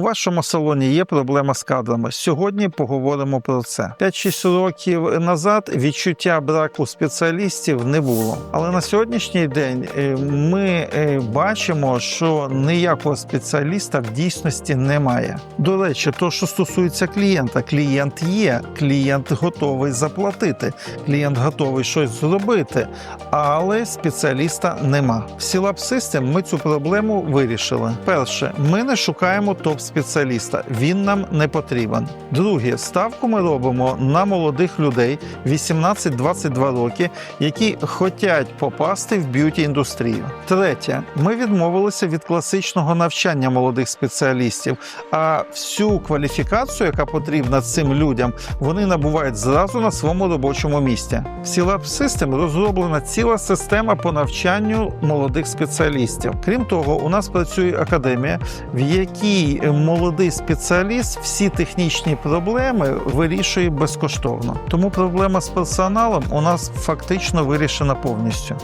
У вашому салоні є проблема з кадрами. Сьогодні поговоримо про це. 5-6 років назад відчуття браку спеціалістів не було. Але на сьогоднішній день е, ми е, бачимо, що ніякого спеціаліста в дійсності немає. До речі, то, що стосується клієнта, клієнт є, клієнт готовий заплатити, клієнт готовий щось зробити, але спеціаліста нема. В Сілаб System ми цю проблему вирішили. Перше, ми не шукаємо топ-спеціаліста, він нам не потрібен. Друге, ставку ми робимо на молодих людей 18-22 роки, які хочуть попасти в б'юті індустрію. Третє, ми відмовилися від класичного навчання молодих спеціалістів, а всю кваліфікацію, яка потрібна цим людям, вони набувають зразу на своєму робочому місці. В Сілаб System розроблена ціла система по навчанню молодих спеціалістів. Крім того, у нас працює академія, в якій молодий спеціаліст всі технічні проблеми вирішує безкоштовно. Тому проблема з персоналом у нас фактично вирішена повністю.